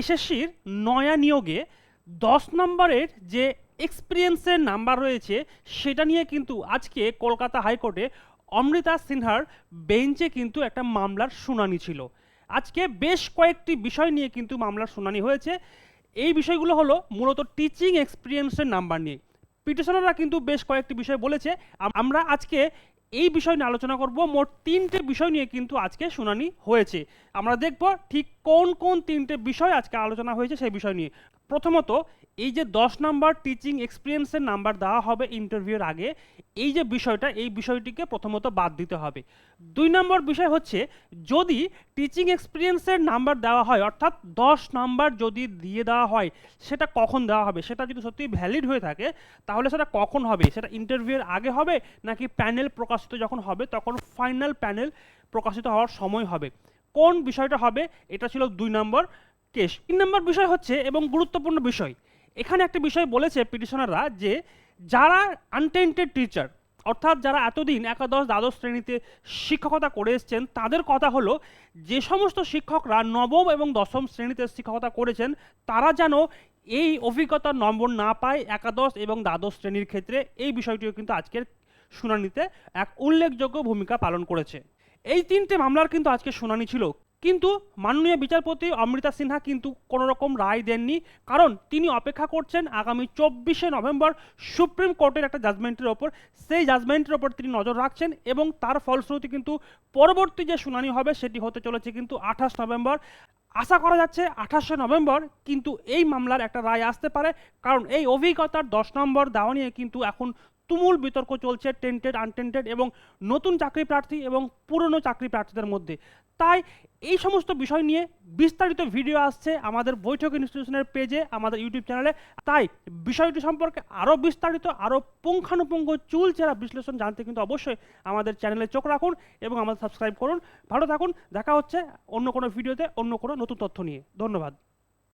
এসএসসির নয়া নিয়োগে দশ নম্বরের যে এক্সপিরিয়েন্সের নাম্বার রয়েছে, সেটা নিয়ে কিন্তু আজকে কলকাতা হাইকোর্টে অমৃতা সিনহার বেঞ্চে কিন্তু একটা মামলার শুনানি ছিল। আজকে বেশ কয়েকটি বিষয় নিয়ে কিন্তু মামলার শুনানি হয়েছে। এই বিষয়গুলো হলো মূলত টিচিং এক্সপিরিয়েন্সের নাম্বার নিয়ে। পিটিশনাররা কিন্তু বেশ কয়েকটি বিষয় বলেছে। আমরা আজকে এই বিষয় নিয়ে আলোচনা করব। মোট তিনটে বিষয় নিয়ে কিন্তু আজকে শুনানি হয়েছে। আমরা দেখব ঠিক কোন কোন তিনটে বিষয় আজকে আলোচনা হয়েছে সেই বিষয় নিয়ে। প্রথমত, এই যে দশ নাম্বার টিচিং এক্সপিরিয়েন্সের নাম্বার দেওয়া হবে ইন্টারভিউর আগে, এই যে বিষয়টা, এই বিষয়টিকে প্রথমত বাদ দিতে হবে। দুই নম্বর বিষয় হচ্ছে, যদি টিচিং এক্সপিরিয়েন্সের নাম্বার দেওয়া হয়, অর্থাৎ দশ নাম্বার যদি দিয়ে দেওয়া হয়, সেটা কখন দেওয়া হবে? সেটা যদি সত্যি ভ্যালিড হয়ে থাকে, তাহলে সেটা কখন হবে? সেটা ইন্টারভিউয়ের আগে হবে, নাকি প্যানেল প্রকাশিত যখন হবে, তখন ফাইনাল প্যানেল প্রকাশিত হওয়ার সময় হবে। কোন বিষয়টা হবে? এটা ছিল দুই নম্বর কেস তিন নম্বর বিষয় হচ্ছে এবং গুরুত্বপূর্ণ বিষয়। এখানে একটা বিষয় বলেছে পিটিশনাররা যে যারা আনটেন্টেড টিচার অর্থাৎ যারা এতদিন একাদশ, দ্বাদশ শ্রেণীতে শিক্ষকতা করে এসছেন, তাদের কথা হলো যে সমস্ত শিক্ষকরা নবম এবং দশম শ্রেণীতে শিক্ষকতা করেছেন, তারা যেন এই অভিজ্ঞতার নম্বর না পায় একাদশ এবং দ্বাদশ শ্রেণির ক্ষেত্রে। এই বিষয়টিও কিন্তু আজকের শুনানিতে এক উল্লেখযোগ্য ভূমিকা পালন করেছে। এই তিনটে মামলার কিন্তু আজকে শুনানি ছিল। কিন্তু মাননীয় বিচারপতি অমৃতা সিনহা কিন্তু কোনো রকম রায় দেননি। কারণ তিনি অপেক্ষা করছেন আগামী চব্বিশে নভেম্বর সুপ্রিম কোর্টের একটা জাজমেন্টের ওপর। সেই জাজমেন্টের ওপর তিনি নজর রাখছেন এবং তার ফলশ্রুতি কিন্তু পরবর্তী যে শুনানি হবে সেটি হতে চলেছে কিন্তু আঠাশ নভেম্বর। আশা করা যাচ্ছে আঠাশে নভেম্বর কিন্তু এই মামলার একটা রায় আসতে পারে, কারণ এই অভিজ্ঞতার দশ নম্বর দেওয়া নিয়ে কিন্তু এখন তুমুল বিতর্ক চলছে টেন্টেড আনটেন্টেড এবং নতুন চাকরি প্রার্থী এবং পুরনো চাকরি প্রার্থীদের মধ্যে। তাই এই সমস্ত বিষয় নিয়ে বিস্তারিত ভিডিও আসছে আমাদের বৈঠক ইনস্টিটিউশনের পেজে আমাদের ইউটিউব চ্যানেলে তাই বিষয়টি সম্পর্কে আরও বিস্তারিত, আরও পুঙ্খানুপুঙ্খ চুল চেরা বিশ্লেষণ জানতে কিন্তু অবশ্যই আমাদের চ্যানেলে চোখ রাখুন এবং আমাদের সাবস্ক্রাইব করুন। ভালো থাকুন, দেখা হচ্ছে অন্য কোনো ভিডিওতে অন্য কোনো নতুন তথ্য নিয়ে। ধন্যবাদ।